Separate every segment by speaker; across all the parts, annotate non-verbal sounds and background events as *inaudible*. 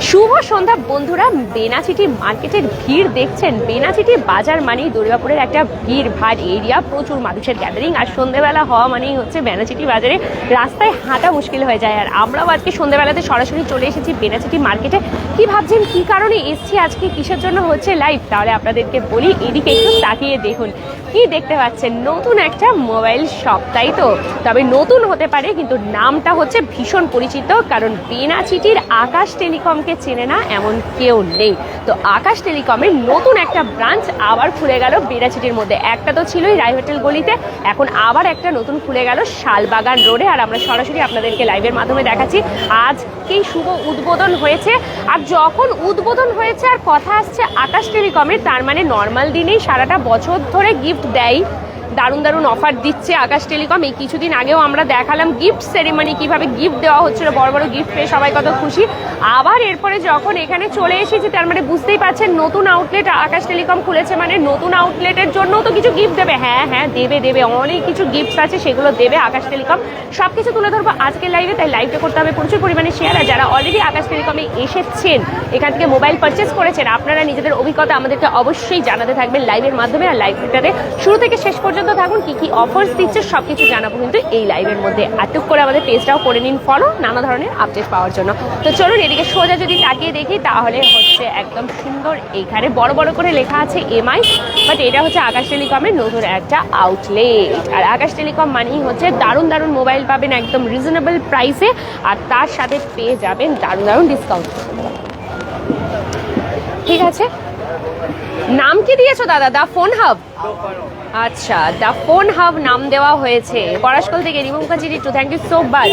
Speaker 1: শুভ সন্ধ্যা, বন্ধুরা। বেনাচিটি মার্কেটের ভিড় দেখছেন। বেনাচিটি বাজার মানেই দুর্গাপুরের একটা ভিড় ভাড় এরিয়া। প্রচুর মানুষের গ্যাদারিং আর সন্ধ্যেবেলা হওয়া মানেই হচ্ছে বেনাচিটি বাজারে রাস্তায় হাঁটা মুশকিল হয়ে যায়। আর আমরাও আজকে সন্ধ্যেবেলাতে সরাসরি চলে এসেছি বেনাচিটি মার্কেটে। কি ভাবছেন? কি কারণে এসছি আজকে? কিসের জন্য হচ্ছে লাইভ তাহলে আপনাদেরকে বলি, এদিকে একটু তাকিয়ে দেখুন। কি দেখতে পাচ্ছেন? নতুন একটা মোবাইল শপ তাই তো? তবে নতুন হতে পারে, কিন্তু নামটা হচ্ছে ভীষণ পরিচিত, কারণ বেনাচিটির আকাশ টেলিকমকে চেনে না, এমন কেউ নেই। তো আকাশ টেলিকমের নতুন একটা ব্রাঞ্চ আবার খুলে গেল বেনাচিটির মধ্যে। একটা তো ছিলই রায় হোটেল গলিতে, এখন আবার একটা নতুন খুলে গেল শালবাগান রোডে। আর আমরা সরাসরি আপনাদেরকে লাইভের মাধ্যমে দেখাচ্ছি, আজকেই শুভ উদ্বোধন হয়েছে। আর যখন উদ্বোধন হয়েছে আর কথা আসছে আকাশ টেলিকমের, তার মানে নর্মাল দিনেই সারাটা বছর ধরে গিফট দেয় দারুণ দারুণ অফার দিচ্ছে আকাশ টেলিকম এই কিছুদিন আগেও আমরা দেখালাম গিফট সেরিমনি কীভাবে গিফট দেওয়া হচ্ছিল, বড় বড় গিফট পেয়ে সবাই কত খুশি। আবার এরপরে যখন এখানে চলে এসেছি, তার মানে বুঝতেই পারছেন, নতুন আউটলেট আকাশ টেলিকম খুলেছে মানে নতুন আউটলেটের জন্য তো কিছু গিফট দেবে। হ্যাঁ হ্যাঁ দেবে দেবে, অনেক কিছু গিফটস আছে, সেগুলো দেবে আকাশ টেলিকম সব কিছু তুলে ধরবো আজকের লাইভে তাই লাইভটা করতে হবে প্রচুর পরিমাণে শেয়ার আর যারা অলরেডি আকাশ টেলিকমে এসেছেন, এখান থেকে মোবাইল পারচেস করেছেন, আপনারা নিজেদের অভিজ্ঞতা আমাদেরকে অবশ্যই জানাতে থাকবেন লাইভের মাধ্যমে। আর লাইভটাতে শুরু থেকে শেষ পর্যন্ত থাকুন, কি কি অফার্স দিচ্ছে সব কিছু জানাব কিন্তু এই লাইভের মধ্যে। আটুক করে আমাদের পেজটাও করে নিন ফলো নানা ধরনের আপডেট পাওয়ার জন্য। তো চলুন, এদিকে সোজা যদি তাকিয়ে দেখি, তাহলে হচ্ছে একদম সুন্দর এইখানে বড় বড় করে লেখা আছে এমআই বাট এটা হচ্ছে আকাশ টেলিকমের নতুন একটা আউটলেট আর আকাশ টেলিকম মানেই হচ্ছে দারুণ দারুণ মোবাইল পাবেন একদম রিজনেবল প্রাইসে আর তার সাথে পেয়ে যাবেন দারুণ দারুণ ডিসকাউন্ট ঠিক আছে? নাম কি দিয়েছ দাদা? দা ফোন হাব আচ্ছা দ্য ফোন হাব নাম দেওয়া হয়েছে। পরাশকল থেকে Rimu Mukherjee too thank you so much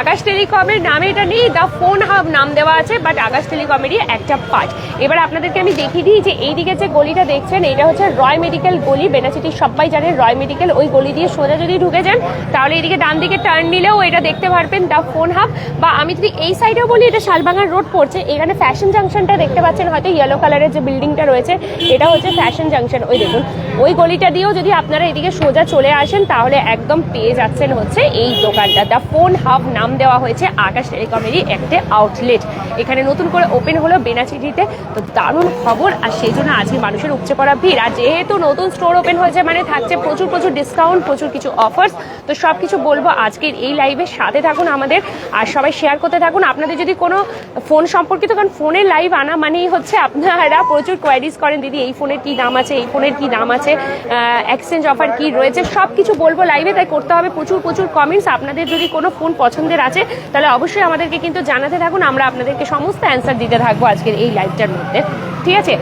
Speaker 1: Akash টেলিকমের নামে এটা নেই, দ্য ফোন হাব নাম দেওয়া আছে বাট আকাশ টেলিকমেরই একটা পার্ট এবার আপনাদেরকে আমি দেখিয়ে দিই যে এইদিকে যে গলিটা দেখছেন, এটা হচ্ছে রয় মেডিকেল গলি বেনাচিটি সবাই জানেন রয় মেডিকেল ওই গলি দিয়ে সোজা যদি ঢুকে যান, তাহলে এইদিকে ডান দিকে টার্ন নিলেও এটা দেখতে পারবেন দ্য ফোন হাব। বা আমি যদি এই সাইডেও বলি, এটা শালবাগান রোড পড়ছে, এখানে ফ্যাশন জাংশনটা দেখতে পাচ্ছেন, হয়তো ইয়েলো কালারের যে বিল্ডিংটা রয়েছে, এটা হচ্ছে ফ্যাশন জাংশন ওই দেখুন। ওই গলিটা দিয়েও যদি আপনারা এদিকে সোজা চলে আসেন, তাহলে একদম পেয়ে যাচ্ছেন হচ্ছে এই দোকানটা। দ্য ফোন হাব নাম দেওয়া হয়েছে আকাশ টেলিকমেরই একটা আউটলেট এখানে নতুন করে ওপেন হলো বেনাচিটিতে। তো দারুণ খবর, আর সেই জন্য আজকে মানুষের উপচে পড়া ভিড়। আর যেহেতু নতুন স্টোর ওপেন হয়েছে মানে থাকছে প্রচুর প্রচুর ডিসকাউন্ট প্রচুর কিছু অফার্স তো সব কিছু বলব আজকের এই লাইভের সাথে থাকুন আমাদের, আর সবাই শেয়ার করতে থাকুন। আপনাদের যদি কোনো ফোন সম্পর্কিত, কারণ ফোনের লাইভ আনা মানেই হচ্ছে আপনারা প্রচুর কোয়ারিজ করেন, দিদি, এই ফোনের কি দাম আছে? এই ফোনের কি দাম আছে? এক্সচেঞ্জ অফার কি রয়েছে সব কিছু বলব লাইভে তাই করতে হবে প্রচুর প্রচুর কমেন্টস আপনাদের যদি কোনো ফোন পছন্দের আছে, তাহলে অবশ্যই আমাদেরকে কিন্তু জানাতে থাকুন। আমরা আপনাদেরকে সমস্ত অ্যান্সার দিতে থাকব আজকের এই লাইভটার মধ্যে। ঠিক আছে?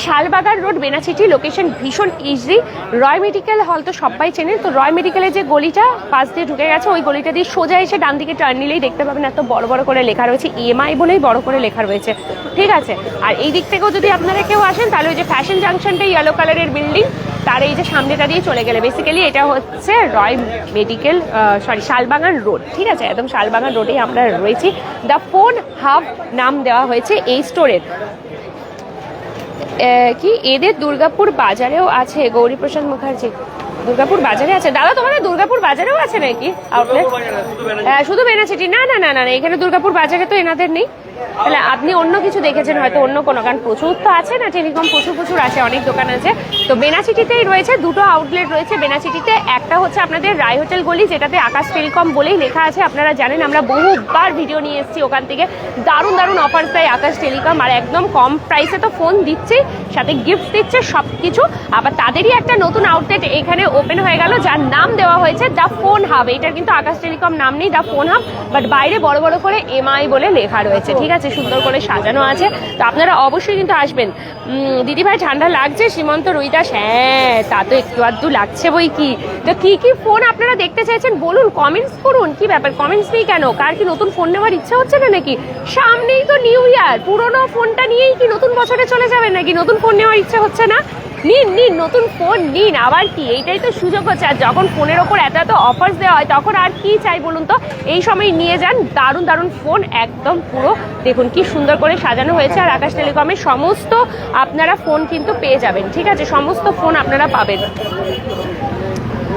Speaker 1: শালবাগান রোড বেনাচিটি লোকেশন ভীষণ ইজি রয় মেডিকেল হল তো সবাই চেনে। তো রয় মেডিকেলের যে গলিটা, পাশ দিয়ে ঢুকে গেছে, ওই গলিটা দিয়ে সোজা এসে ডান দিকে টার্ন নিলেই দেখতে পাবেন এত বড় বড় করে লেখা রয়েছে। ইএমআই বলেই বড় করে লেখা রয়েছে। ঠিক আছে? আর এই দিক থেকেও যদি আপনারা কেউ আসেন, তাহলে ওই যে ফ্যাশন জাংশনটা ইয়েলো কালারের বিল্ডিং তার এই যে সামনেটা দিয়ে চলে গেলে। বেসিক্যালি এটা হচ্ছে Roy medical sorry Shalbagan road ঠিক আছে? একদম শালবাগান রোডেই আমরা রয়েছি। দ্য ফোন হাব নাম দেওয়া হয়েছে এই স্টোরের কি? এদের দুর্গাপুর বাজারেও আছে গৌরীপ্রসাদ মুখার্জি। দুর্গাপুর বাজারে আছে? দাদা তোমাদের দুর্গাপুর বাজারেও আছে নাকি আউটলেট শুধু বেনাচিটি না না না না না, এখানে দুর্গাপুর বাজারে তো এনাদের নেই। তাহলে আপনি অন্য কিছু দেখেছেন, হয়তো অন্য কোনো কারণ প্রচুর তো আছে না, টেলিকম প্রচুর প্রচুর আছে, অনেক দোকান আছে। তো বেনাচিটিতেই রয়েছে, দুটো আউটলেট রয়েছে বেনাচিটিতে। একটা হচ্ছে আপনাদের রায় হোটেল গলি, যেটাতে আকাশ টেলিকম বলেই লেখা আছে, আপনারা জানেন, আমরা বহুবার ভিডিও নিয়ে এসেছি ওখান থেকে। দারুণ দারুণ অফার দেয় আকাশ টেলিকম, আর একদম কম প্রাইসে তো ফোন দিচ্ছে, সাথে গিফট দিচ্ছে সব কিছু আবার তাদেরই একটা নতুন আউটলেট এখানে ওপেন হয়ে গেল, যার নাম দেওয়া হয়েছে দ্য ফোন হাব এটার কিন্তু আকাশ টেলিকম নাম নেই দ্য ফোন হাব বাট বাইরে বড় বড় করে এমআই বলে লেখা রয়েছে, ঠিক আছে, সুন্দর করে সাজানো আছে। তো আপনারা অবশ্যই কিন্তু আসবেন। দিদিভাই, ঠান্ডা লাগছে? সীমন্ত রুইদাস হ্যাঁ তা তো একটু আধটু লাগছে বই কি। তো কি কি ফোন আপনারা দেখতে চাইছেন? বলুন কমেন্টস করুন। কি ব্যাপার? কমেন্টস নেই কেন? কার কি নতুন ফোন নেওয়ার ইচ্ছা হচ্ছে না নাকি? সামনেই তো নিউ ইয়ার পুরোনো ফোনটা নিয়েই কি নতুন বছরে চলে যাবে নাকি? নতুন ফোন নেওয়ার ইচ্ছা হচ্ছে না? নিন নিন, নতুন ফোন নিন। আবার কি? এইটাই তো সুযোগ হচ্ছে আর যখন ফোনের ওপর এত এত অফার্স দেওয়া হয়, তখন আর কি চাই বলুন তো? এই সময় নিয়ে যান, দারুণ দারুণ ফোন একদম পুরো। দেখুন কি সুন্দর করে সাজানো হয়েছে আর আকাশ টেলিকমের সমস্ত আপনারা ফোন কিন্তু পেয়ে যাবেন, ঠিক আছে? সমস্ত ফোন আপনারা পাবেন।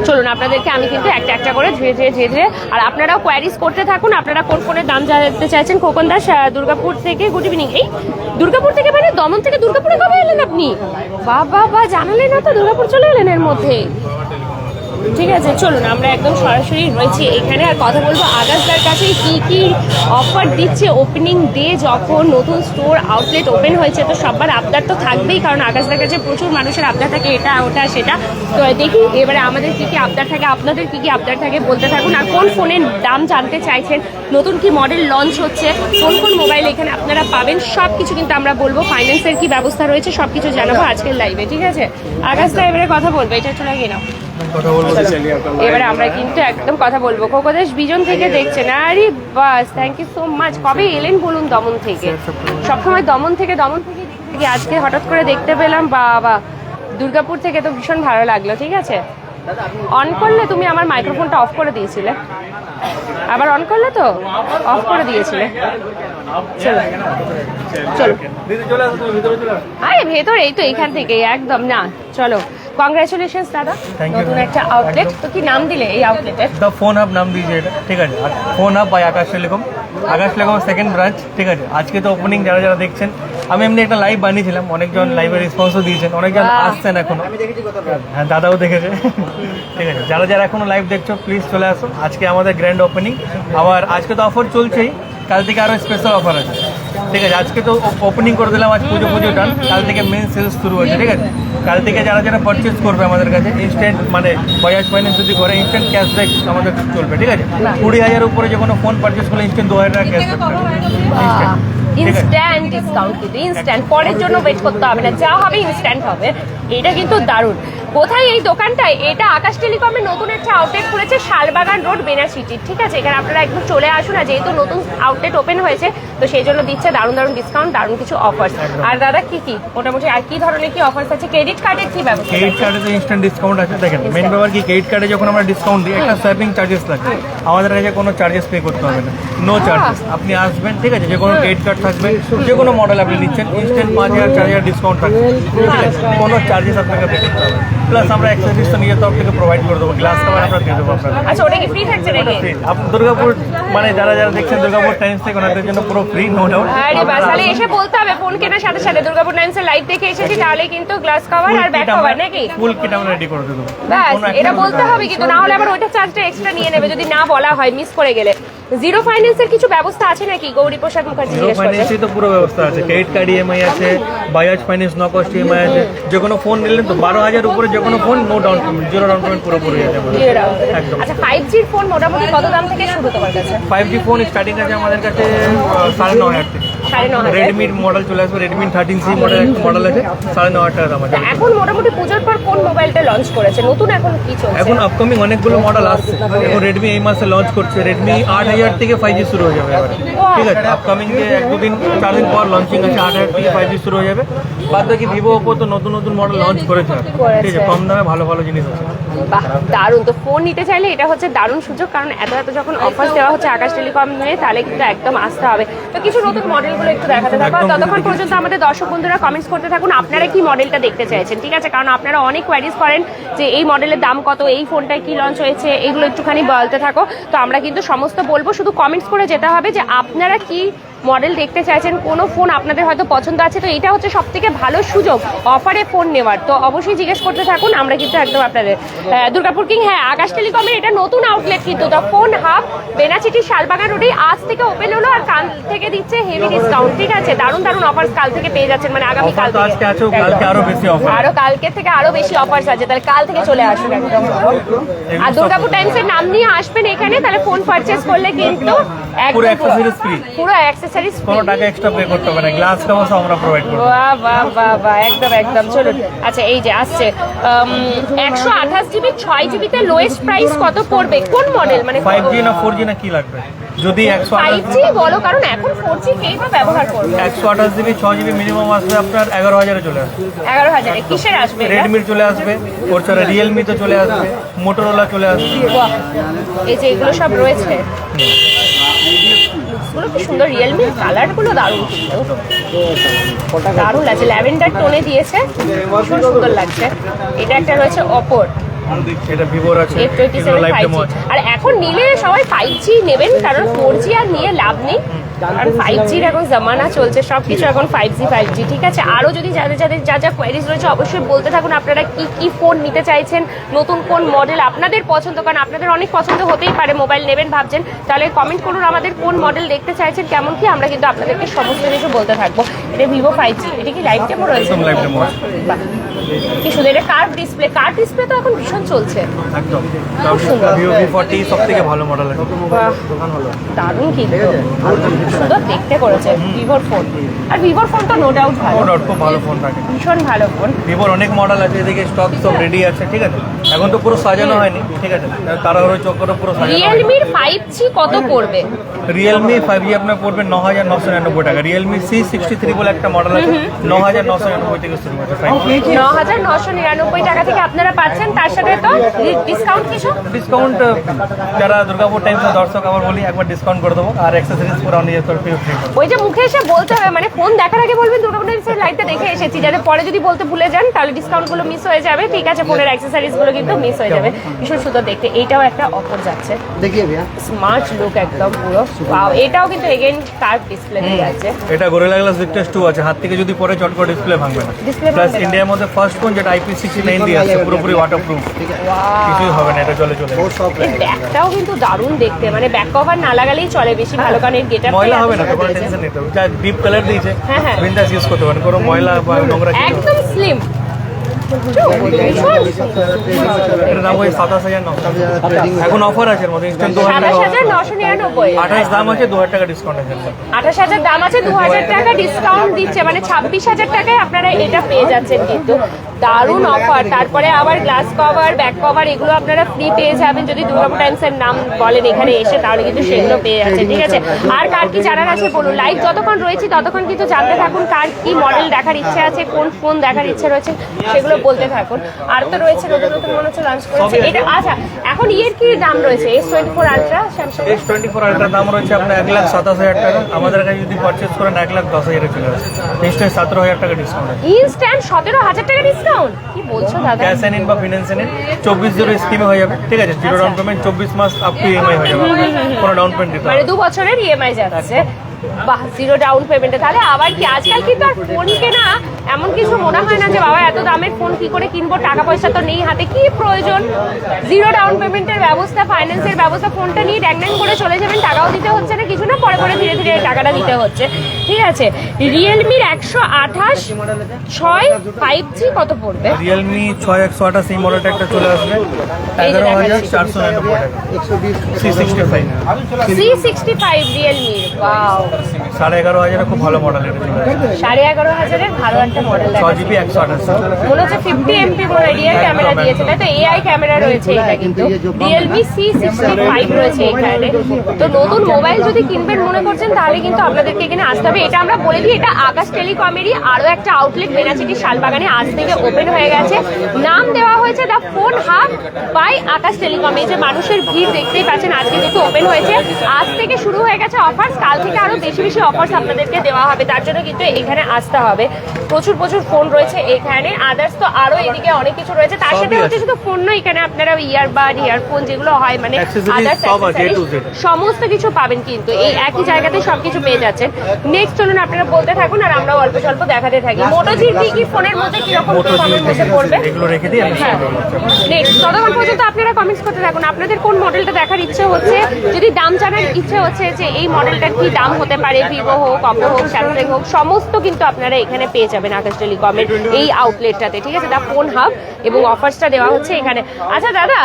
Speaker 1: চলুন, আপনাদেরকে আমি কিন্তু একটা একটা করে ধীরে ধীরে ধীরে ধীরে, আর আপনারাও কোয়ারিজ করতে থাকুন। আপনারা কোন ফোনের দাম জানতে চাইছেন? খোকন দাস দুর্গাপুর থেকে। গুড ইভিনিং এই দুর্গাপুর থেকে মানে দমন থেকে দুর্গাপুরে কবে এলেন আপনি? বাবা বা জানালেন না তো দুর্গাপুর চলে এলেন এর মধ্যে। ঠিক আছে, চলুন, আমরা একদম সরাসরি রয়েছি এখানে। আর কথা বলব আগাসদার কাছে, কি কি অফার দিচ্ছে ওপেনিং ডে যখন নতুন স্টোর আউটলেট ওপেন হয়েছে, তো সবার আবদার তো থাকবেই, কারণ আগাসদার কাছে প্রচুর মানুষের আবদার থাকে, এটা, ওটা, সেটা। তো দেখি, এবারে আমাদের কি কি আবদার থাকে, আপনাদের কি কি আবদার থাকে, বলতে থাকুন। আর কোন ফোনের দাম জানতে চাইছেন, নতুন কি মডেল লঞ্চ হচ্ছে, কোন কোন মোবাইল এখানে আপনারা পাবেন সব কিছু কিন্তু আমরা বলব। ফাইন্যান্সের কি ব্যবস্থা রয়েছে সব কিছু জানাব আজকের লাইভে ঠিক আছে? আগাসদা এবারে কথা বলব, এটা চলে
Speaker 2: বলব
Speaker 1: এবারে আমরা কিন্তু একদম কথা বলব। কোকোদেশ বিজন থেকে দেখছেন। আরে বাস থ্যাংক ইউ সো মাচ কবে এলেন বলুন দমন থেকে? সবসময় দমন থেকে দমন থেকে দেখতে আজকে হঠাৎ করে দেখতে পেলাম বাবা দুর্গাপুর থেকে তো ভীষণ ভালো লাগল ঠিক আছে? অন করলে তুমি আমার মাইক্রোফোনটা অফ করে দিয়েছিলে। আবার অন করলে তো অফ করে দিয়েছিলে। চলো। চলো। আরে ভেতর এই তো এখান থেকে একদম না চলো। কংগ্রাচুলেশন দাদা।
Speaker 2: Thank you,
Speaker 1: নতুন একটা আউটলেট তো কি নাম দিলে এই আউটলেটের
Speaker 2: দ্য ফোন হাব নাম দিয়েছে এটা। ঠিক আছে। আর phone hub by Akash telecom Akash telecom second branch ঠিক আছে। আজকে তো ওপেনিং যারা যারা দেখছেন আমি এমনি একটা লাইভ বানিয়েছিলাম। অনেকজন লাইভে রেসপন্সও দিয়েছেন। অনেকজন আসছেন এখনও। হ্যাঁ দাদাও দেখেছে। ঠিক আছে। যারা যারা এখনও লাইভ দেখছ প্লিজ চলে আসো। আজকে আমাদের গ্র্যান্ড ওপেনিং আবার আজকে তো অফার চলছেই। কাল থেকে আরও স্পেশাল অফার আছে। ঠিক আছে আজকে তো ওপেনিং করে দিলাম আজ পুজো পুজো ডান কাল থেকে মেন সেলস শুরু হচ্ছে ঠিক আছে? কাল থেকে যারা যারা পারচেস করবে আমাদের কাছে ইনস্ট্যান্ট মানে বাজাজ ফাইন্যান্স যদি করে ইনস্ট্যান্ট ক্যাশব্যাক আমাদের চলবে ঠিক আছে? কুড়ি হাজার উপরে যে কোনো ফোন পারচেস করলে ইনস্ট্যান্ট দু হাজার টাকা ক্যাশব্যাক ইনস্ট্যান্ট
Speaker 1: ইনস্ট্যান্ট ডিসকাউন্ট কিন্তু ইনস্ট্যান্ট পরের জন্য ওয়েট করতে হবে না যা হবে ইনস্ট্যান্ট হবে। এটা কিন্তু দারুণ। কোথায় এই দোকানটায়? এটা আকাশ টেলিকমের নতুন একটা আউটলেট খুলেছে শালবাগান রোড বেনার সিটি ঠিক আছে এখানে আপনারা একদম চলে আসুন আর যেহেতু নতুন আউটলেট ওপেন হয়েছে তো সেই জন্য দিচ্ছে দারুণ দারুণ ডিসকাউন্ট দারুণ কিছু অফার্স আর দাদা কি কি? মোটামুটি আর কি ধরনের কি অফার্স আছে? ক্রেডিট কার্ডের কি ব্যবস্থা
Speaker 2: ক্রেডিট কার্ডে তো ইনস্ট্যান্ট ডিসকাউন্ট আছে। দেখেন মেন ব্যাপার কি ক্রেডিট কার্ডে যখন আমরা ডিসকাউন্ট দিই একটা সোয়াপিং চার্জেস লাগে। আমাদের কাছে কোনো চার্জেস পে করতে হবে না। নো চার্জেস আপনি আসবেন ঠিক আছে যে কোনো ক্রেডিট কার্ড থাকবে। যে কোনো মডেল আপনি নিচ্ছেন ইনস্ট্যান্ট পাঁচ হাজার চার হাজার ডিসকাউন্ট থাকবে। কোনো চার্জেস আপনাকে পে করতে হবে প্লাস আমরা অ্যাক্সেসরিজ তো নিজের তরফ থেকে প্রোভাইড করে দেবো। গ্লাস কাভার আমরা দিয়ে দেবো আপনাকে
Speaker 1: আচ্ছা ওটা কি ফ্রি থাকছে নাকি?
Speaker 2: আপনি দুর্গাপুর মানে যারা যারা দেখছেন দুর্গাপুর টাইমস থেকে ওনাদের জন্য পুরো ফ্রি নো ডাউট
Speaker 1: আরে বাস তাহলে এসে বলতে হবে ফোন কেনার সাথে সাথে। দুর্গাপুর নাইন্সের লাইভ দেখে এসেছি তাহলে কিন্তু গ্লাস কভার আর ব্যাক কভার নাকি?
Speaker 2: ফুল কিট আমরা রেডি করে দেবো।
Speaker 1: এটা বলতে হবে কিন্তু না হলে আবার ওইটা চার্জটা এক্সট্রা নিয়ে নেবে যদি না বলা হয় মিস করে গেলে। জিরো ফাইন্যান্সের কিছু ব্যবস্থা আছে নাকি? গৌরী প্রসাদ মুখার্জি জিজ্ঞেস করবে
Speaker 2: ফাইন্যান্সে তো পুরো ব্যবস্থা আছে। ক্রেডিট কার্ড ইএমআই আছে Bajaj finance no cost EMI আছে। যে কোনো ফোন নিলেন তো বারো হাজার উপরে যে কোনো phone no down payment zero down payment
Speaker 1: পুরো down payment।
Speaker 2: একদম।
Speaker 1: আচ্ছা ফাইভ জির ফোন মোটামুটি কত দাম থেকে শুরু তোমার কাছে?
Speaker 2: ফাইভ জি ফোন স্টার্টিং আছে আমাদের কাছে সাড়ে ন হাজার থেকে।
Speaker 1: সাড়ে ন হাজার।
Speaker 2: রেডমির মডেল চলে আসবে রেডমি থার্টিন সি মডেল একটা মডেল আছে সাড়ে ন হাজার টাকা দাম
Speaker 1: এখন মোটামুটি পুজোর পর কোন মোবাইলটা লঞ্চ করেছে? নতুন এখন কি চলছে?
Speaker 2: এখন আপকামিং অনেকগুলো মডেল আসছে। এখন রেডমি এই মাসে লঞ্চ করছে রেডমি আট হাজার থেকে ফাইভ জি শুরু হয়ে যাবে এবারে। ঠিক আছে আপকামিং যে এক দুদিন চার দিন পর লঞ্চিং আছে আট হাজার থেকে ফাইভ জি শুরু হয়ে যাবে। বাদ বাকি ভিভো ওপো তো নতুন নতুন মডেল লঞ্চ করেছে। ঠিক আছে কম দামে ভালো ভালো জিনিস আছে।
Speaker 1: বাহ দারুণ। তো ফোন নিতে চাইলে এটা হচ্ছে দারুণ সুযোগ কারণ এত এত যখন অফার দেওয়া হচ্ছে আকাশ টেলিকম নিয়ে তাহলে কিন্তু একদম আসতে হবে। তো কিছু নতুন মডেলগুলো একটু দেখাতে থাকো। আর ততক্ষণ পর্যন্ত আমাদের দর্শক বন্ধুরা কমেন্টস করতে থাকুন। আপনারা কি মডেলটা দেখতে চাইছেন? ঠিক আছে? কারণ আপনারা অনেক কোয়ারিজ করেন যে এই মডেলের দাম কত এই ফোনটায় কি লঞ্চ হয়েছে এগুলো একটুখানি বলতে থাকো। তো আমরা কিন্তু সমস্ত বলব শুধু কমেন্টস করে যেতে হবে যে আপনারা কি মডেল দেখতে চাইছেন? কোনো ফোন আপনাদের হয়তো পছন্দ আছে। তো এটা হচ্ছে সব থেকে ভালো সুযোগ অফারে ফোন নেওয়ার। তো অবশ্যই জিজ্ঞেস করতে থাকুন আমরা কিন্তু একদম আপনাদের দুর্গাপুর কিং হ্যাঁ আকাশ টেলিকমের এটা নতুন আউটলেট কিন্তু। তো ফোন হাব বেনাচিটি শালবাগান রোডে আজ থেকে ওপেন হলো আর কাল থেকে দিচ্ছে হেভি ডিসকাউন্ট ঠিক আছে দারুণ দারুণ অফার কাল থেকে পেয়ে যাচ্ছেন মানে আগামী কাল
Speaker 2: তো আজকে আছে, কালকে আরও বেশি offer।
Speaker 1: আরও কালকে থেকে আরও বেশি অফার্স আছে তাহলে কাল থেকে চলে আসুন একদম। আর দুর্গাপুর টাইমস এর নাম নিয়ে আসবেন এখানে তাহলে ফোন পারচেজ করলে কিন্তু
Speaker 2: পুরো accessories free।
Speaker 1: পুরো অ্যাক্সেসরিজ
Speaker 2: কোনো টাকা এক্সট্রা পে করতে হবে না গ্লাস কাভার আমরা প্রোভাইড করব।
Speaker 1: বাহ বাহ বাহ বাহ একদম একদম। চলুন আচ্ছা এই যে আসছে একশো আঠাশ জিবি ছয় জিবিতে লোয়েস্ট প্রাইস কত পড়বে? কোন মডেল মানে
Speaker 2: ফাইভ জি না ফোর জি না কি লাগবে? যদি একশো
Speaker 1: ফাইভ জি বলো কারণ এখন ফোর জি কেই বা ব্যবহার করবে।
Speaker 2: একশো আঠাশ জিবি ছ জিবি মিনিমাম আসবে আপনার এগারো হাজারে চলে আসবে।
Speaker 1: এগারো হাজারে। কিসের আসবে?
Speaker 2: রেডমির চলে আসবে ওর ছাড়া রিয়েলমিতে চলে আসবে মোটোরোলা চলে আসবে।
Speaker 1: এই যে এগুলো সব রয়েছে। কি সুন্দর রিয়েলমি কালারগুলো দারুণ কিন্তু। দারুণ লাগছে। ল্যাভেন্ডার টোনে দিয়েছে। ভীষণ সুন্দর লাগছে। এটা একটা রয়েছে অপর
Speaker 2: এটা ভিভোর আছে
Speaker 1: আর এখন নিলে সবাই ফাইভ জি নেবেন কারণ ফোর জি আর নিয়ে লাভ নেই। কারণ ফাইভ জির এখন জামানা চলছে সব কিছু এখন ফাইভ জি ফাইভ জি ঠিক আছে? আরও যদি যাদের যাদের যা যা কোয়ারিজ রয়েছে অবশ্যই বলতে থাকুন আপনারা কি কি ফোন নিতে চাইছেন নতুন কোন মডেল আপনাদের পছন্দ কারণ আপনাদের অনেক পছন্দ হতেই পারে মোবাইল নেবেন ভাবছেন। তাহলে কমেন্ট করুন আমাদের কোন মডেল দেখতে চাইছেন কেমন কি আমরা কিন্তু আপনাদেরকে সমস্ত কিছু বলতে থাকব। এটা ভিভো ফাইভ জি এটা কি লাইভ ডেমো রয়েছে? কি সুন্দর এটা কার্ভ ডিসপ্লে কার্ভ ডিসপ্লে তো এখন ভীষণ চলছে।
Speaker 2: একদম।
Speaker 1: সুন্দর।
Speaker 2: ভিভো ফর্টি সব থেকে ভালো মডেল
Speaker 1: দারুণ কিন্তু। সুন্দর দেখতে করেছে ভিভোর ফোন আর ভিভোর ফোন তো নো ডাউট ভালো।
Speaker 2: ডট খুব ভালো ফোন থাকে।
Speaker 1: ভীষণ ভালো ফোন
Speaker 2: ভিভোর অনেক মডেল আছে এদিকে স্টক সব রেডি আছে ঠিক আছে? এখন তো পুরো সাজানো হয়নি ঠিক আছে? তাড়াহুড়ো চোখ করে পুরো সাজানো
Speaker 1: রিয়েলমির ফাইভ জি কত পড়বে?
Speaker 2: রিয়েলমি ফাইভ জি আপনার পড়বে ন হাজার নশো নিরানব্বই টাকা। রিয়েলমি সি সিক্সটি থ্রি বলে একটা মডেল আছে ন হাজার নশো নিরানব্বই থেকে শুরু ফাইভ
Speaker 1: ন হাজার নশো নিরানব্বই টাকা থেকে আপনারা পাচ্ছেন তার সাথে তো ডিসকাউন্ট কিছু?
Speaker 2: ডিসকাউন্ট যারা দুর্গাপুর টাইম দর্শক আবার বলি একবার ডিসকাউন্ট করে দেবো আর অ্যাক্সেসরিজ পুরো নিয়ে
Speaker 1: ওই যে মুখে এসে বলতে হবে মানে ফোন দেখার আগে বলবেন দুর্গাপুর টাইমসের লাইটটা দেখে এসেছি যাতে পরে যদি বলতে ভুলে যান তাহলে ডিসকাউন্টগুলো মিস হয়ে যাবে। ঠিক আছে ফোনের অ্যাক্সেসরিজগুলো কিন্তু মিস হয়ে যাবে। ভীষণ সুন্দর দেখতে এইটাও একটা অফার যাচ্ছে।
Speaker 3: দেখিয়ে
Speaker 1: স্মার্ট হ্যাঁ। লুক একদম পুরো। পাও এটাও কিন্তু এগেইন কার্ভ ডিসপ্লে আছে
Speaker 2: এটা গোরেলা গ্লাস ভিক্টাস 2 আছে হাত থেকে যদি পরে চট করে ডিসপ্লে ভাঙবে না। প্লাস ইন্ডিয়ার মধ্যে ওয়াশ যেটা আইপি নাইন দিয়ে আসছে পুরোপুরি ওয়াটার প্রুফ কিছুই হবে না এটা জলে চলে
Speaker 1: ব্যাগটাও কিন্তু দারুণ দেখতে মানে ব্যাক কভার না লাগালেই চলে বেশি ভালো কারণ এর গেটআপ
Speaker 2: ময়লা হবে না কোনো টেনশন নিতে হবে যা ডিপ কালার দিয়েছে
Speaker 1: হ্যাঁ, হ্যাঁ।
Speaker 2: বিন্দাস ইউজ করতে পারেন কোনো ময়লা বা নোংরা
Speaker 1: একদম স্লিম
Speaker 2: অফার
Speaker 1: মানে তারপরে আবার গ্লাস কভার ব্যাক কভার এগুলো আপনারা ফ্রি পেয়ে যাবেন। যদি দুর্গাপুর টাইমসের নাম বলেন এখানে এসে তাহলে কিন্তু সেগুলো পেয়ে যাচ্ছেন ঠিক আছে? আর কার কি জানার আছে বলুন? লাইভ যতক্ষণ রয়েছে ততক্ষণ কিন্তু জানতে থাকুন কার কি মডেল দেখার ইচ্ছে আছে কোন ফোন দেখার ইচ্ছে রয়েছে সেগুলো বলতে থাকুন। আর তো রয়েছে নতুন নতুন মনে হচ্ছে লঞ্চ করেছে। এটা আচ্ছা এখন ইয়ের কি দাম রয়েছে? S twenty four ultra Samsung
Speaker 2: S twenty four আলট্রার দাম রয়েছে আপনার এক লাখ সাতাশ হাজার টাকা। আমাদের কাছে যদি পারচেস করেন এক লাখ দশ হাজারে চলে আসে নিশ্চয়ই সতেরো হাজার টাকা ডিসকাউন্ট
Speaker 1: ইনস্ট্যান্ট সতেরো হাজার টাকা ডিসকাউন্ট কি বলছো দাদা?
Speaker 2: ক্যাশ নিন বা ফিনান্সে নিন চব্বিশ জিরো স্কিমে হয়ে যাবে। ঠিক আছে? জিরো ডাউন পেমেন্ট চব্বিশ মাস আপ টু ইএমআই হয়ে যাবে। কোনো ডাউন পেমেন্ট দিতে
Speaker 1: মানে দু বছরের ইএমআই যাচ্ছে। বাহ জিরো ডাউন পেমেন্টে তাহলে আবার কি আজকাল কিন্তু আর ফোন কেনা এমন কিছু মনে হয় না যে বাবা এত দামের ফোন কি করে কিনবো টাকা পয়সা তো নেই হাতে কি প্রয়োজন? জিরো ডাউন পেমেন্টের ব্যবস্থা ফাইন্যান্সের ব্যবস্থা ফোনটা নিয়ে ড্যাংড্যাং করে চলে যাবেন টাকাও দিতে হচ্ছে না কিছু না পরে পরে ধীরে ধীরে টাকাটা দিতে হচ্ছে। ঠিক আছে? রিয়েলমির একশো আঠাশ ছয় ফাইভ জি কত পড়বে?
Speaker 2: রিয়েলমি ছয় একশো আঠাশ এই মডেলটা একটা চলে আসবে। সি সিক্সটি ফাইভ
Speaker 1: রিয়েলমি বাহ
Speaker 2: সাড়ে এগারো হাজারে খুব ভালো মডেল
Speaker 1: সাড়ে এগারো হাজারের ভালো একটা মডেল
Speaker 2: ছ জিবি একশো আঠাশ।
Speaker 1: মনে হচ্ছে ফিফটি এমপি রিয়ার ক্যামেরা দিয়েছে তাই তো? এআই ক্যামেরা রয়েছে এটা কিন্তু। রিয়েলমি সি সিক্সটি ফাইভ রয়েছে এখানে। তো নতুন মোবাইল যদি কিনবেন মনে করছেন তাহলে কিন্তু আপনাদেরকে এখানে আসতে হবে। এটা আমরা বলে দিই এটা আকাশ টেলিকমেরই আরও একটা আউটলেট মেনাচিটি শালবাগানে আজ থেকে ওপেন হয়ে গেছে। নাম দেওয়া হয়েছে the phone hub by Akash telecom. এই যে মানুষের ভিড় দেখতেই পাচ্ছেন আজকে কিন্তু ওপেন হয়েছে আজ থেকে শুরু হয়ে গেছে অফার কাল থেকে আরও বেশি বেশি অফার্স আপনাদেরকে দেওয়া হবে। তার জন্য কিন্তু এখানে আসতে হবে। প্রচুর প্রচুর ফোন রয়েছে এখানে। আদার্স তো আরও এদিকে অনেক কিছু রয়েছে। তার সাথে হচ্ছে শুধু ফোন নয় এখানে আপনারা ইয়ারবাড ইয়ারফোন যেগুলো হয় মানে আদার্স। সমস্ত কিছু পাবেন কিন্তু। এই একই জায়গাতে সবকিছু পেয়ে যাচ্ছেন। নেক্সট চলুন আপনারা বলতে থাকুন আর আমরা অল্প স্বল্প দেখাতে থাকি। মোটো জি কি কি ফোনের মধ্যে কীরকম
Speaker 2: মোটো
Speaker 1: কমের মধ্যে পড়বে?
Speaker 2: এগুলো রেখে দিই
Speaker 1: হ্যাঁ। নেক্সট ততক্ষণ পর্যন্ত আপনারা কমেন্টস করতে থাকুন। আপনাদের কোন মডেলটা দেখার ইচ্ছে হচ্ছে? যদি দাম জানার ইচ্ছে হচ্ছে যে এই মডেলটার কি দাম হতে পারে ভিভো হোক অপো হোক স্যামসাং হোক সমস্ত কিন্তু আপনারা এখানে পেয়ে যাবেন আকাশ টেলিকমের এই আউটলেটটাতে ঠিক আছে? দা ফোন হাব এবং অফার্সটা দেওয়া হচ্ছে এখানে। আচ্ছা দাদা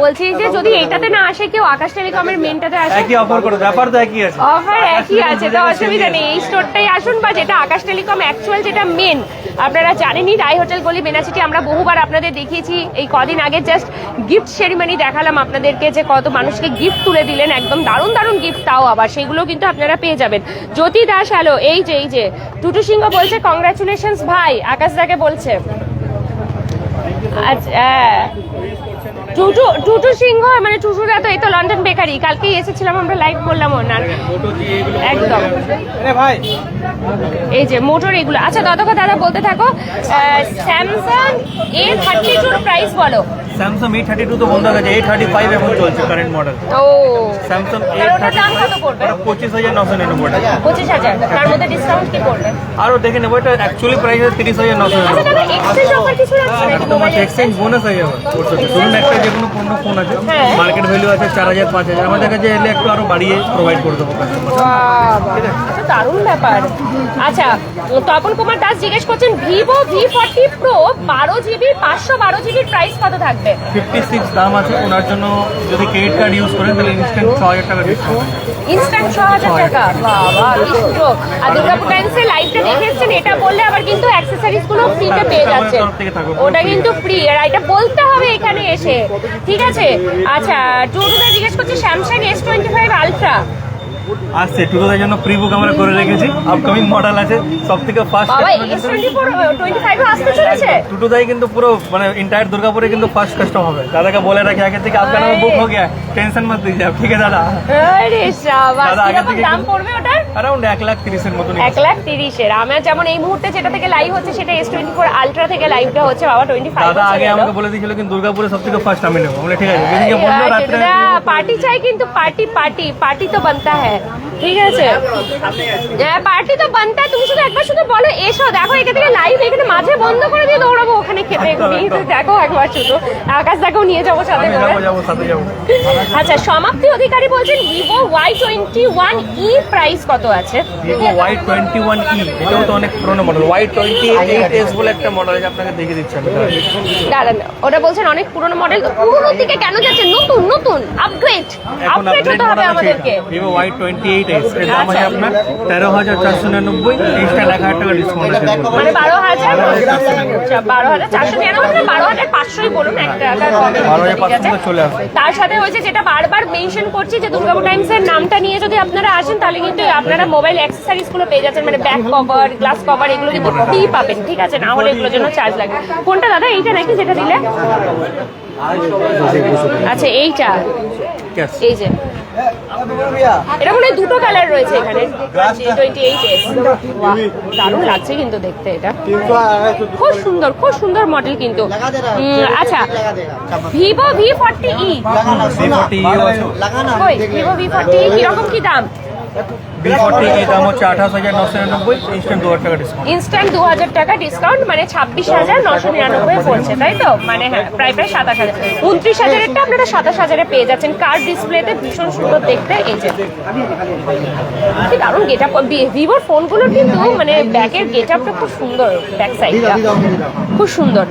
Speaker 1: বলছি যে যদি এটাতে না আসে কেউ আকাশ টেলিকমের মেনটাতে আসে?
Speaker 2: একই অফার করে ব্যাপার তো একই আছে।
Speaker 1: অফার একই আছে তো *laughs* অসুবিধা নেই। এই স্টোরটাই আসুন বা যেটা আকাশ টেলিকম অ্যাকচুয়াল যেটা মেন আপনারা জানেনই রায় হোটেল গলি মেনাচিটি আমরা বহুবার আপনাদের দেখিয়েছি। এই কদিন আগে জাস্ট গিফট সেরিমানি দেখালাম আপনাদেরকে যে কত মানুষকে গিফট তুলে দিলেন, একদম দারুণ দারুণ গিফট তাও আবার, সেগুলো কিন্তু আপনারা পেয়ে যাবেন। জ্যোতি দাস হ্যালো এই যে এই যে, টুটু সিংহ বলছে কংগ্রাচুলেশনস ভাই। আকাশ দাকে বলছে আচ্ছা হ্যাঁ। টুটু টুটু সিংহ মানে টুটুরা তো এই তো লন্ডন বেকারি। কালকেই এসেছিলাম আমরা লাইভ করলাম ওনার। একদম।
Speaker 2: ভাই।
Speaker 1: এই যে মোটর এগুলো। আচ্ছা ততক্ষণ দাদা বলতে থাকো স্যামসাং এ থার্টি টুর প্রাইস বলো।
Speaker 2: স্যামসাং এইট থার্টি টু তো বন্ধ হয়ে গেছে। এইট থার্টি ফাইভ এখন চলছে কারেন্ট মডেল
Speaker 1: ও।
Speaker 2: স্যামসাং এইট থার্টি পঁচিশ হাজার নশো নিরানব্বই টাকা।
Speaker 1: পঁচিশ হাজার। তার মধ্যে ডিসকাউন্ট কি পড়বে?
Speaker 2: আরও দেখে নেব এটা অ্যাকচুয়ালি প্রাইস আছে তিরিশ হাজার নশো তোমার এক্সচেঞ্জ বোনাস হয়ে যাবে। ধরুন একটা যে কোনো পণ্য ফোন আছে। মার্কেট ভ্যালু আছে চার হাজার পাঁচ হাজার। আমাদের কাছে এলে একটু আরও বাড়িয়ে প্রোভাইড করে দেবো কাস্টমার
Speaker 1: আচ্ছা দারুণ ব্যাপার। আচ্ছা তপন কুমার দাস জিজ্ঞেস করছেন ভিভো ভি ফর্টি প্রো বারো জিবি পাঁচশো বারো জিবির প্রাইস কত থাকবে?
Speaker 2: ফিফটি সিক্স দাম আছে ওনার জন্য যদি ক্রেডিট কার্ড ইউজ করেন তাহলে ইনস্ট্যান্ট ছ হাজার টাকা
Speaker 1: ইনস্ট্যান্ট ছ হাজার টাকা? বাবা কি সুযোগ। আর দুর্গাপুর টাইমসে লাইভটা দেখে এসেছেন এটা বললে আবার কিন্তু অ্যাক্সেসরিজগুলো ফ্রিতে পেয়ে যাচ্ছেন
Speaker 2: তরফ থেকে থাকবে,
Speaker 1: ওটা কিন্তু ফ্রি আর এটা বলতে হবে এখানে এসে। ঠিক আছে? আচ্ছা টুটুদা জিজ্ঞেস করছে Samsung S twenty five ultra
Speaker 2: আসছে টুটোদের জন্য প্রি বুক আমরা করে রেখেছি আপকামিং মডেল আছে সব থেকে ফার্স্ট
Speaker 1: বাবা S twenty four twenty five আসতে চলেছে
Speaker 2: টুটুদাই কিন্তু পুরো মানে ইন্টায়ার দুর্গাপুরে কিন্তু ফার্স্ট কাস্টম হবে দাদাকে বলে রাখি আগে থেকে আপনার নামে বুক হয়ে গিয়া টেনশন মত দিজিয়ে आप, ठीक है दादा
Speaker 1: আরে শাবাশ
Speaker 2: দাদা, আগে
Speaker 1: কিরকম
Speaker 2: থেকে
Speaker 1: দাম
Speaker 2: কিন্তু-
Speaker 1: পড়বে ওটার
Speaker 2: अराउंड এক লাখ তিরিশের মতন
Speaker 1: এক লাখ তিরিশের আমার যেমন এই মুহূর্তে যেটা থেকে লাইভ হচ্ছে সেটা এস টোয়েন্টি ফোর আলট্রা থেকে লাইভটা হচ্ছে বাবা টোয়েন্টি ফাইভ
Speaker 2: দাদা আগে আমাকে বলে দিয়েছিল কিন্তু দুর্গাপুরে সব থেকে ফার্স্ট আমি নেবো বলে ঠিক আছে যেদিকে বললো রাত্রে
Speaker 1: পার্টি চাই কিন্তু পার্টি পার্টি পার্টি তো বানতা হ্যাঁ ঠিক আছে। হ্যাঁ পার্টি তো বানতা তুমি শুধু একবার শুধু বলো এসো দেখো এখান থেকে লাইভ এখানে মাঝে বন্ধ করে দিয়ে দৌড়াবো ওখানে খেতে। দেখো একবার শুধু। আকাশ দেখো নিয়ে যাব সাথে করে আচ্ছা সমাপ্তি অধিকারী বলছেন Vivo Y twenty one E price কত আছে?
Speaker 2: Vivo Y twenty one E এটাও তো অনেক পুরোনো model Y twenty eight S বলে একটা মডেল আছে আপনাকে দেখিয়ে দিচ্ছি আমি।
Speaker 1: দাঁড়ান ওটা বলছেন অনেক পুরনো মডেল পুরোনোর দিকে কেন যাচ্ছে? নতুন নতুন আপগ্রেড আপগ্রেড হতে হবে আমাদেরকে।
Speaker 2: Vivo Y twenty eight S এর দাম আছে। আপনার তেরো হাজার চারশো নিরানব্বই ইনস্ট্যান্ট এক হাজার টাকা ডিসকাউন্ট আছে।
Speaker 1: মানে বারো হাজার বারো হাজার চারশো নিরানব্বই বারো হাজার পাঁচশোই বলুন এক টাকা
Speaker 2: বারো হাজার পাঁচশো চলে আসবে।
Speaker 1: তার সাথে হয়েছে যেটা বারবার মেনশন করছি যে দুর্গাপুর টাইমস এর নামটা নিয়ে যদি আপনারা আসেন তাহলে কিন্তু আপনারা মোবাইল অ্যাক্সেসরিজগুলো পেয়ে যাচ্ছেন মানে ব্যাক কভার গ্লাস কভার এগুলো কিন্তু ফ্রি পাবেন ঠিক আছে? না হলে এগুলোর জন্য চার্জ লাগবে কোনটা দাদা এইটা নাকি যেটা দিলে? আচ্ছা এইটা। এই যে। এটা মনে দুটো কালার রয়েছে এখানে। টোয়েন্টি এইট এস দারুণ লাগছে কিন্তু দেখতে এটা। খুব সুন্দর খুব সুন্দর মডেল কিন্তু। আচ্ছা
Speaker 2: Vivo V
Speaker 1: forty E Vivo V forty কীরকম কি দাম?
Speaker 2: দাম হচ্ছে দু হাজার টাকা ডিসকাউন্ট
Speaker 1: মানে ছাব্বিশ হাজার নশো নিরানব্বই পড়ছে তাই তো? মানে হ্যাঁ প্রায় প্রায় সাতাশ হাজার। উনত্রিশ হাজারেরটা আপনারা সাতাশ হাজারে পেয়ে যাচ্ছেন। কার ডিসপ্লেতে ভীষণ সুন্দর দেখতে, এই যে। গেট আপ ভিভোর ফোনগুলোর কিন্তু মানে ব্যাকের গেট আপটা খুব সুন্দর ব্যাক সাইডটা খুব সুন্দর।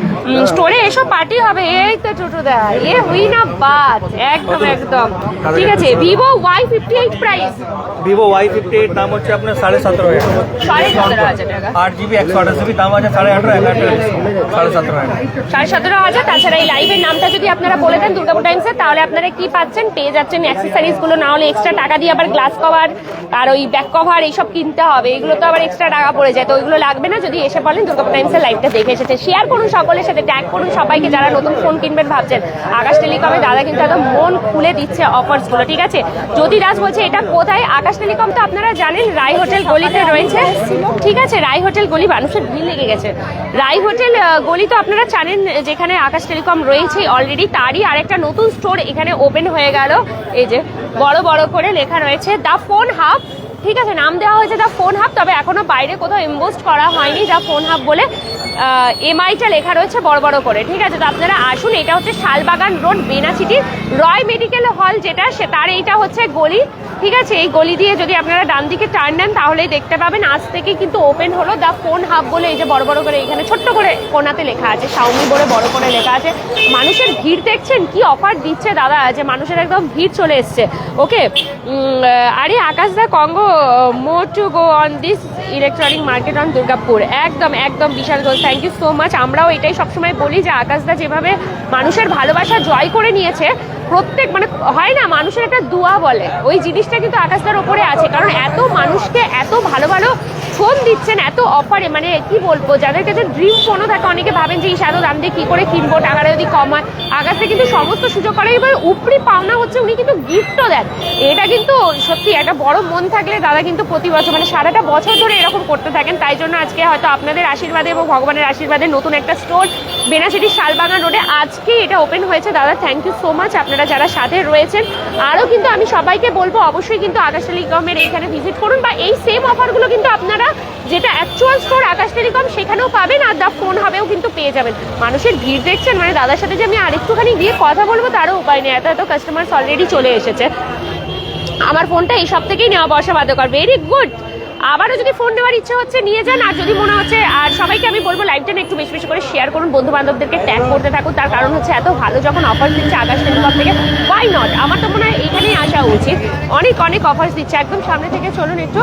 Speaker 1: স্টোরে এসব পার্টি হবে। এই তো টুটুদা এ হুই না বাত একদম একদম। ঠিক আছে Vivo Y fifty eight price
Speaker 2: Vivo Y fifty eight দাম হচ্ছে আপনার সাড়ে সতেরো হাজার
Speaker 1: সাড়ে সতেরো হাজার টাকা।
Speaker 2: আট জিবি একশো আঠাশ জিবি দাম আছে সাড়ে আঠারো এক সাড়ে সতেরো হাজার
Speaker 1: সাড়ে সতেরো হাজার। তাছাড়া এই লাইভের নামটা যদি আপনারা বলে দেন দুর্গাপুর টাইমসে তাহলে আপনারা কি পাচ্ছেন? পেয়ে যাচ্ছেন অ্যাক্সেসরিজগুলো। না হলে এক্সট্রা টাকা দিয়ে আবার গ্লাস কভার আর ওই ব্যাক কভার এইসব কিনতে হবে। এগুলো তো আবার এক্সট্রা টাকা পড়ে যায়। তো ওইগুলো লাগবে না। যদি এসে বলেন দুর্গাপুর টাইমসের লাইভটা দেখে এসেছে। শেয়ার করুন সকলের সাথে ট্যাগ করুন সবাইকে যারা নতুন ফোন কিনবেন ভাবছেন। আকাশ টেলিকমে দাদা কিন্তু একদম মন খুলে দিচ্ছে অফার্সগুলো ঠিক আছে? যদি দাস বলছে, এটা কোথায়? আকাশ টেলিকম তো আপনারা জানেন রায় হোটেল গলিতে রয়েছে। ঠিক আছে রায় হোটেল গলি মানুষের ভিড় লেগে গেছে। রায় হোটেল গলি তো আপনারা জানেন, যেখানে আকাশ টেলিকম রয়েছে অলরেডি তারই আরেকটা নতুন স্টোর এখানে ওপেন হয়ে গেল। এই যে, বড় বড় করে লেখা রয়েছে দ্য ফোন হাব ঠিক আছে, নাম দেওয়া হয়েছে দ্য ফোন হাব তবে এখনও বাইরে কোথাও ইম্পোস্ট করা হয়নি দ্য ফোন হাব বলে এমআইটা লেখা রয়েছে বড় বড় করে। ঠিক আছে, তো আপনারা আসুন, এটা হচ্ছে Shalbagan road Benachiti Roy medical hall যেটা, সে তার এইটা হচ্ছে গলি। ঠিক আছে, এই গলি দিয়ে যদি আপনারা ডান দিকে টার্ন নেন, তাহলেই দেখতে পাবেন, আজ থেকে কিন্তু ওপেন হলো দ্য ফোন হাব বলে এই যে বড় বড় করে এখানে ছোট্ট করে কোনাতে লেখা আছে সাউমি বলে বড় করে লেখা আছে। মানুষের ভিড় দেখছেন, কি অফার দিচ্ছে দাদা, যে মানুষের একদম ভিড় চলে এসছে। ওকে আরে আকাশ দা, congo more to go on this electronic market on Durgapur একদম একদম বিশাল গোল থ্যাংক ইউ সো মাচ আমরাও এটাই সবসময় বলি যে আকাশদা যেভাবে মানুষের ভালোবাসা জয় করে নিয়েছে, প্রত্যেক মানে হয় না, মানুষের একটা দোয়া বলে। ওই জিনিসটা কিন্তু আকাশদার ওপরে আছে। কারণ এত মানুষকে, এত ভালো ভালো ফোন দিচ্ছেন এত অফারে মানে কি বলব, যাদের কাছে ড্রিম ফোনও থাকে, অনেকে ভাবেন যে এই এত দাম দিয়ে কি করে কিনবো? টাকাটা যদি কম হয়। আকাশে কিন্তু সমস্ত সুযোগ করে। এবার উপরি পাওনা হচ্ছে, উনি কিন্তু গিফটও দেন। এটা কিন্তু সত্যি একটা বড় মন থাকলে দাদা কিন্তু প্রতি বছর মানে সারাটা বছর ধরে এরকম করতে থাকেন। তাই জন্য আজকে হয়তো আপনাদের আশীর্বাদে এবং ভগবানের আশীর্বাদে নতুন একটা স্টোর বেনাসিটির শালবাগান রোডে আজকে এটা ওপেন হয়েছে। দাদা থ্যাংক ইউ সো মাচ আপনারা যারা সাথে রয়েছেন, আরও কিন্তু আমি সবাইকে বলব, অবশ্যই কিন্তু আকাশ টেলিকমের এইখানে ভিজিট করুন বা এই সেম অফারগুলো কিন্তু আপনারা যেটা অ্যাকচুয়াল স্টোর আকাশ টেলিকম সেখানেও পাবেন আর দা ফোন হবেও কিন্তু পেয়ে যাবেন। মানুষের ভিড় দেখছেন মানে দাদার সাথে যে আমি আরেকটুখানি গিয়ে কথা বলব তারও উপায় নেই, এত এত কাস্টমার্স অলরেডি চলে এসেছে। আমার ফোনটা এই সব থেকেই নেওয়া বসা বাধ্যকর ভেরি গুড আবারও যদি ফোন নেওয়ার ইচ্ছে হচ্ছে, নিয়ে যান। আর যদি মনে হচ্ছে, আর সবাইকে আমি বলব লাইভটা একটু বেশি বেশি করে শেয়ার করুন। বন্ধু বান্ধবদেরকে ট্যাগ করতে থাকুন। তার কারণ হচ্ছে, এত ভালো যখন অফার দিচ্ছে আকাশ টেলিকম থেকে ওয়াই নট আমার তো মনে হয় এখানেই আসা উচিত। অনেক অনেক অফার্স দিচ্ছে। একদম সামনে থেকে চলুন একটু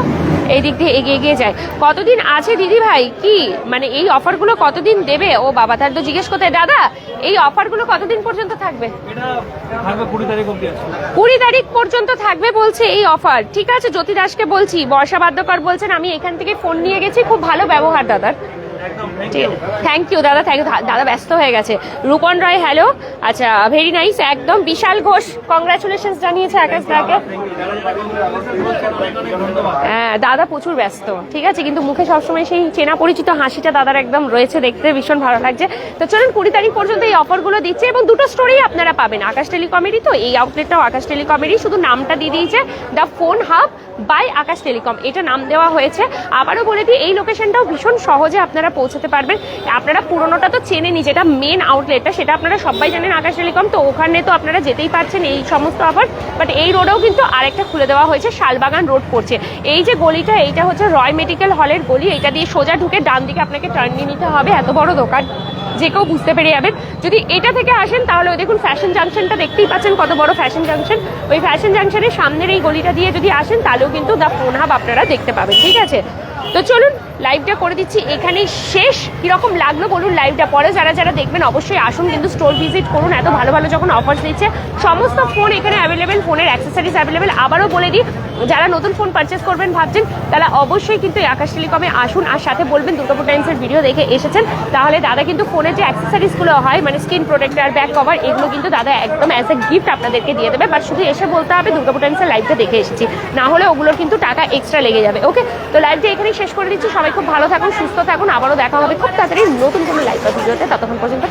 Speaker 1: এই দিক দিয়ে এগিয়ে এগিয়ে যায় কতদিন আছে দিদি ভাই কি? মানে এই অফারগুলো কতদিন দেবে? ও বাবা তার তো জিজ্ঞেস করতে দাদা এই অফারগুলো কতদিন পর্যন্ত থাকবে?
Speaker 2: কুড়ি তারিখ
Speaker 1: পর্যন্ত থাকবে বলছে এই অফার। ঠিক আছে জ্যোতি দাসকে বলছি বর্ষা বাদ্যকর বলছেন আমি এখান থেকে ফোন নিয়ে গেছি খুব ভালো ব্যবহার দাদার।
Speaker 2: একদম
Speaker 1: থ্যাংক ইউ দাদা থ্যাংক ইউ দাদা ব্যস্ত হয়ে গেছে। রূপন রায় হ্যালো আচ্ছা ভেরি নাইস একদম বিশাল ঘোষ। কংগ্রাচুলেশন জানিয়েছে আকাশ দাকে। হ্যাঁ দাদা প্রচুর ব্যস্ত ঠিক আছে? কিন্তু মুখে সবসময় সেই চেনা পরিচিত হাসিটা দাদার একদম রয়েছে দেখতে ভীষণ ভালো লাগছে। তো চলুন কুড়ি তারিখ পর্যন্ত এই অফারগুলো দিচ্ছে এবং দুটো স্টোরেই আপনারা পাবেন। আকাশ টেলিকমেরই তো এই আউটলেটটাও আকাশ টেলিকমেরই শুধু নামটা দিয়ে দিয়েছে the phone hub by Akash telecom এটা নাম দেওয়া হয়েছে। আবারও বলে দিই এই লোকেশনটাও ভীষণ সহজে আপনারা পৌঁছতে পারবেন। আপনারা পুরোনোটা তো চেনে চেনেনি যেটা মেন আউটলেটটা সেটা আপনারা সবাই জানেন আকাশ টেলিকম তো ওখানে তো আপনারা যেতেই পারছেন এই সমস্ত অফার বাট এই রোডেও কিন্তু আরেকটা খুলে দেওয়া হয়েছে, শালবাগান রোড পড়ছে এই যে গলিটা, এইটা হচ্ছে রয় মেডিকেল হলের গলি। এটা দিয়ে সোজা ঢুকে ডান দিকে আপনাকে টার্ন নিয়ে নিতে হবে। এত বড় দোকান, যে কেউ বুঝতে পেরে যাবেন। যদি এটা থেকে আসেন, তাহলে ওই দেখুন ফ্যাশন জাংশনটা দেখতেই পাচ্ছেন কত বড় ফ্যাশন জাংশন ওই ফ্যাশন জাংশনের সামনের এই গলিটা দিয়ে যদি আসেন, তাহলেও কিন্তু দ্য ফোন হাব আপনারা দেখতে পাবেন, ঠিক আছে? তো চলুন লাইভটা করে দিচ্ছি। এখানেই শেষ। কীরকম লাগল বলুন লাইভটা পরে যারা যারা দেখবেন, অবশ্যই আসুন কিন্তু স্টোর ভিজিট করুন। এত ভালো ভালো যখন অফার্স দিচ্ছে, সমস্ত ফোন এখানে অ্যাভেলেবেল ফোনের অ্যাক্সেসরিজ অ্যাভেলেবেল আবারও বলে দিই, যারা নতুন ফোন পারচেস করবেন, ভাবছেন, তারা অবশ্যই কিন্তু আকাশ টেলিকমে আসুন। আর সাথে বলবেন, দুর্গাপুর টাইমসের ভিডিও দেখে এসেছেন। তাহলে দাদা কিন্তু ফোনের যে অ্যাক্সেসরিজগুলো হয় মানে স্ক্রিন প্রোটেক্টর ব্যাক কভার এগুলো কিন্তু দাদা একদম অ্যাজ এ গিফট আপনাদেরকে দিয়ে দেবে। বাট শুধু এসে বলতে হবে, দুর্গাপুর টাইমসের লাইভটা দেখে এসেছি। না হলে ওগুলোর কিন্তু টাকা এক্সট্রা লেগে যাবে ওকে তো লাইভটা শেষ করে দিচ্ছি। সবাই খুব ভালো থাকুন, সুস্থ থাকুন। আবারও দেখা হবে খুব তাড়াতাড়ি নতুন কোনো লাইভ ভিডিওতে। ততক্ষণ পর্যন্ত